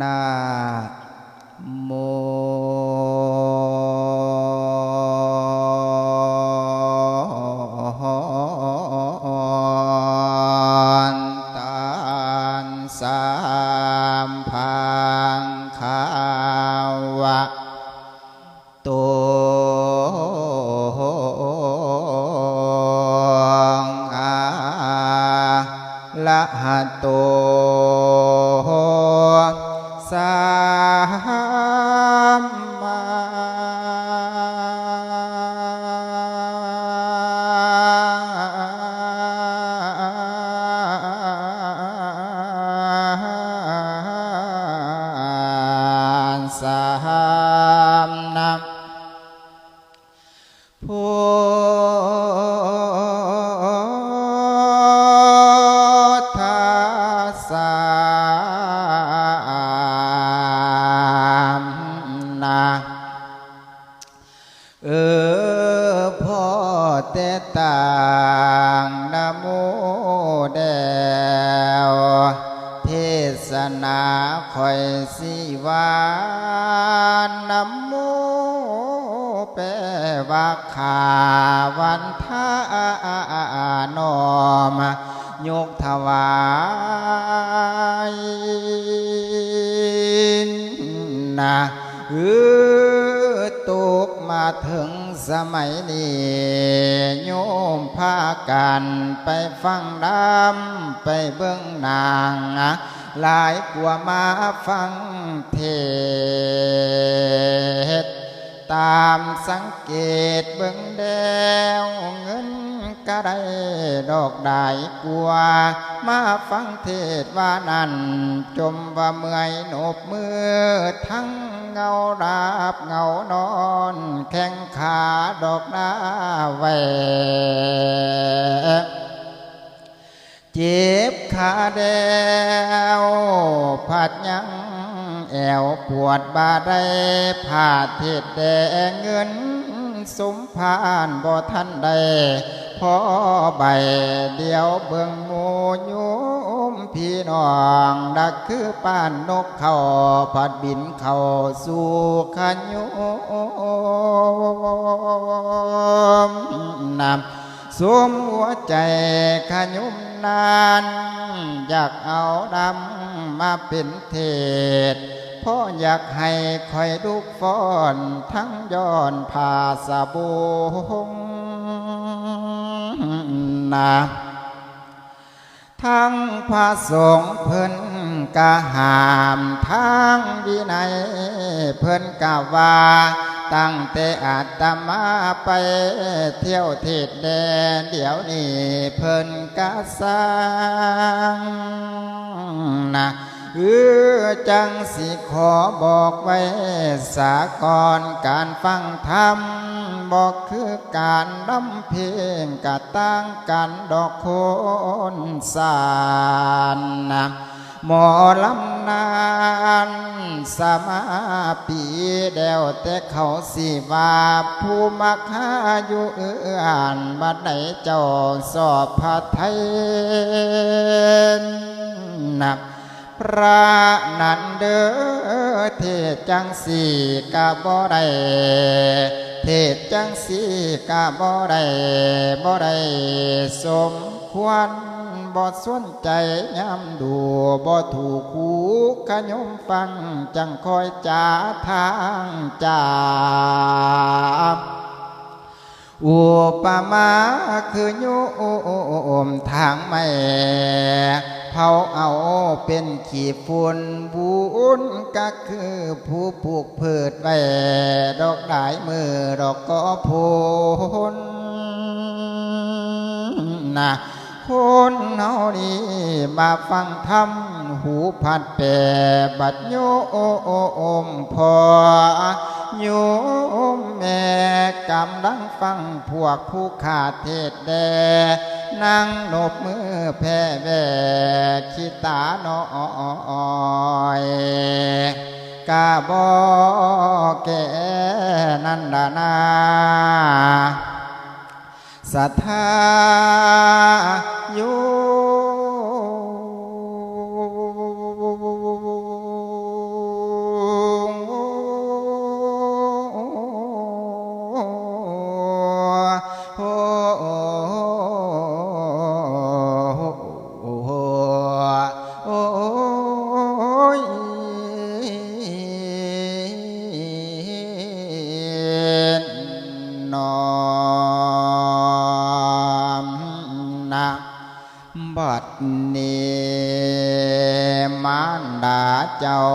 นะโมตันสามพังขาวะตอาละหะโต เออพ่อเตต่างนโมเดวเทศนาคอยสิวานนโมแปลว่าขาวันทานอมยกถวายนะเออ มาถึงสมัยนี้โยมพากันไปฟังดำไปเบื้องนางหลายกว่ามาฟังเทศ ตามสังเกตเบิ่งแดวเงินก็ได้ดอกได้กลัว มาฟังเทศว่านั้นจมว่าเมื่อยโนบมือทั้ง เงาราบเงานอนแข้งขาดอกหน้าแหวกเจ็บขาแดวผัดยังแอวปวดบาดได้ผ่าเทศแดงเงินสมพานบ่ทันได้พอใบเดียวเบิ่งหมูยุม พี่น้องดักคือป้านนกเขาผัดบินเขาสู่ขันยุมนำสวมหัวใจขยุมนานอยากเอาดำมาเป็นเทศพราะอยากให้คอยลูกฟ้อนทั้งย้อนผ่าสะบงนา ทั้งพระสงฆ์เพิ่นกะหามทั้งวินัยเพิ่นกะว่าตั้งแต่อาตมาไปเที่ยวเทศแดนเดี๋ยวนี้เพิ่นกะสร้างนะเออจังสิขอบอกไว้สากรการฟังธรรม บอกคือการดำเพลงกะตั้งกันดอกโคนสานนะหมอลำนานสมาปีเดวแต่เขาสิว่าผู้มักหาอยู่เอื้อนบัดไหนเจ้าสอบพระไทยนับพระนันเดอเทจังสีกะบ่ได้ เทศจังสีกะบ่ได้บ่ได้สมควรบ่สนใจย้ำดูบ่ถูกคูขยมฟัง จังคอยจ่าทางจาอุปมาคือโยมทางไม่ เผาเอาเป็นขีฝุ่นบุญก็คือผู้ปลูกพืชไว้ดอกดายมือดอกก็พูนนะคนเฮานี่มาฟังธรรมหูพัดแปรบัดโยมพอโยมแม่กำลังฟังพวกผู้ขาดเทศแด นั่งนบมือแพ่แว่คิตาน้อยกาบอแกนันดานาสัทธาโย เจ้า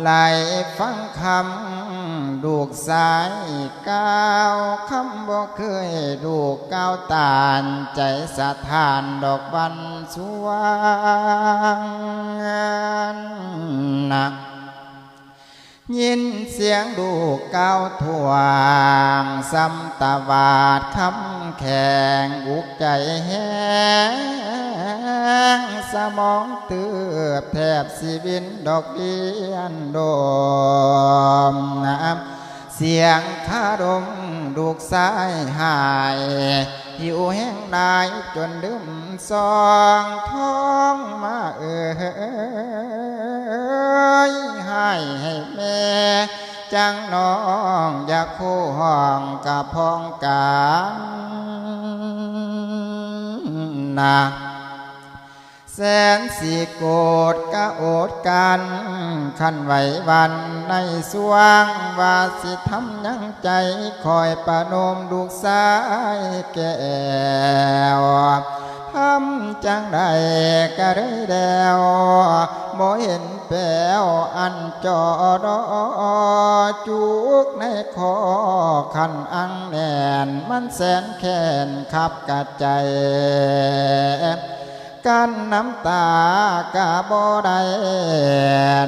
ไหลฟังคำดูกสายก้าวคำบ่เคยดูกก้าวตานใจสะทานดอกบันสวางนัก ยินเสียงดูกก้าวทวงซ้ำตาบาดคำแข็งอุกใจแห้งสมองเตือบแทบสิบินดอกเบี้ยนโดมน้ำเสียงคารมดูกสายหายหิวแห้งนายจนดื่มซองท้องมาเอ่ ยให้ให้แม่จังน้องอยากคู่ห้องกับพ้องกันนะแสนสีโกดกะโอดกันขันไหววันในสวงว่าสิทำยังใจคอยประนมลูกสายแก้วทำจังใดก็ได้แล้วบ่เห็น แปวอันจอดอจุกในคอขันอังแนนมันแสนแค้นขับกัดใจกันน้ำตากะบ่ได้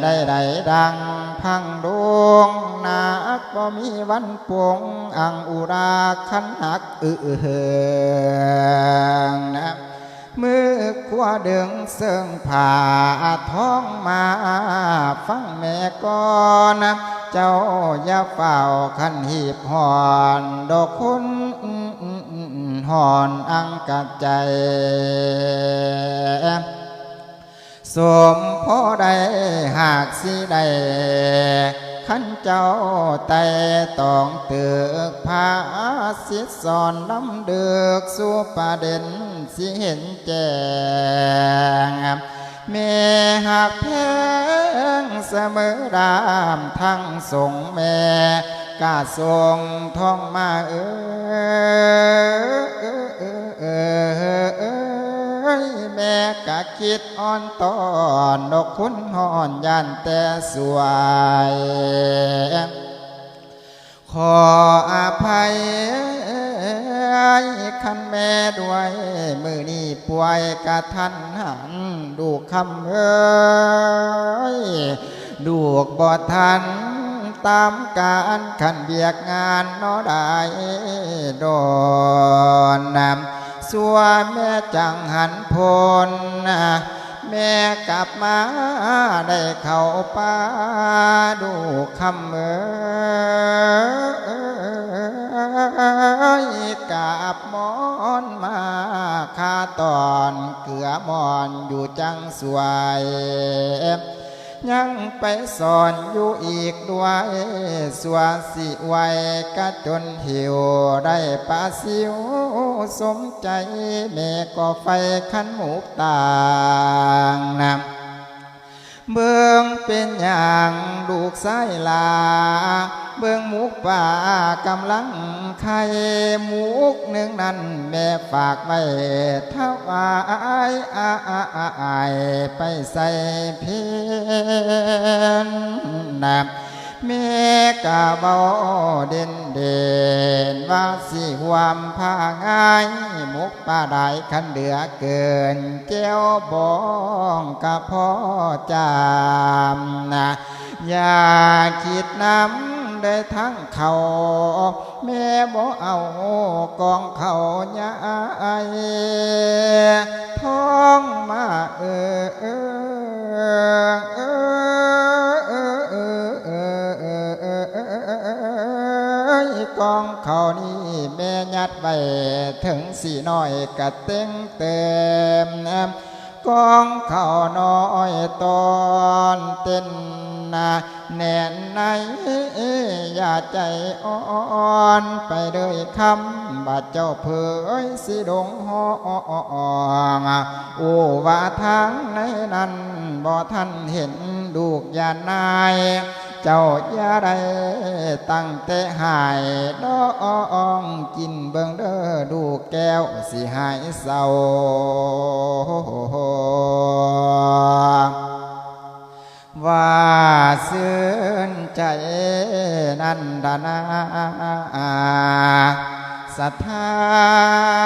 ได้ได้ดังพังดวงนักบ่มีวันปวงอังอุราขันหักอือเฮงนะมือ ขวาดึงเสื่องผ่าท้องมาฟังแม่ก่อนเจ้าอย่าเฝ้าขันหีบหอนดอกคุณหอนอังกัดใจสมพ่อได้หากสิได้ขันเจ้าไต่ตองเตือกพาสิสอนน้ำเดือกสู่ประเด็น สิเห็นแจ้งแม่หากแพงเสมอรามทั้งสงแม่กาส่งท้องมาเออแม่กะคิดอ่อนตอนดอกคุณหอนยันแต่สวยขออภัย คันแม่ด้วยมือนี้ป่วยกะทันหันดูคำเอ้ยดูกบ่ทันตามการขันเบียกงานนอได้ดอนนำสัวแม่จังหันพลนแม่กลับมาได้เข้าป่าดูคำเอ้ย ยกับมอนมาคาตอนเกลือมอนอยู่จังสวยยังไปสอนอยู่อีกด้วยสวสิไว้กะจนหิวได้ปลาสิวสมใจแม่ก็ไฟขันหมูต่างนำ เบื้องเป็นอย่างลูกสายลา เบื้องมุกป่ากำลังไข่มุกหนึ่งนั้นแม่ฝากไว้เท่าอายอาอายไปใส่เพียนนับ แม่กะเบาเด่นเด่นว่าสิความพาง่าย มุกป่าได้ขันเดือเกินเจ้วบองกะพ่อจามนะอย่าคิดน้ำได้ทั้งเขาแม่บ่เอากองเขายายท้องมาเออเออเออ กองเขานี่แม่ยัดไว้ถึงสีน้อยกะเต็งเต็มกองเขาน้อยตอนเต้นนาแน่นในอย่าใจอ่อนไปเลยคำบาดเจ้าเผยสิดงหองโอว่าทางในนั้นบ่ท่านเห็นลูกยานาย เจ้าอย่าได้ตั้งแต่หายดองกินเบิงเด้อดูแก้วสิหายเศร้าว่าซื่นใจนันดานาศรัทธา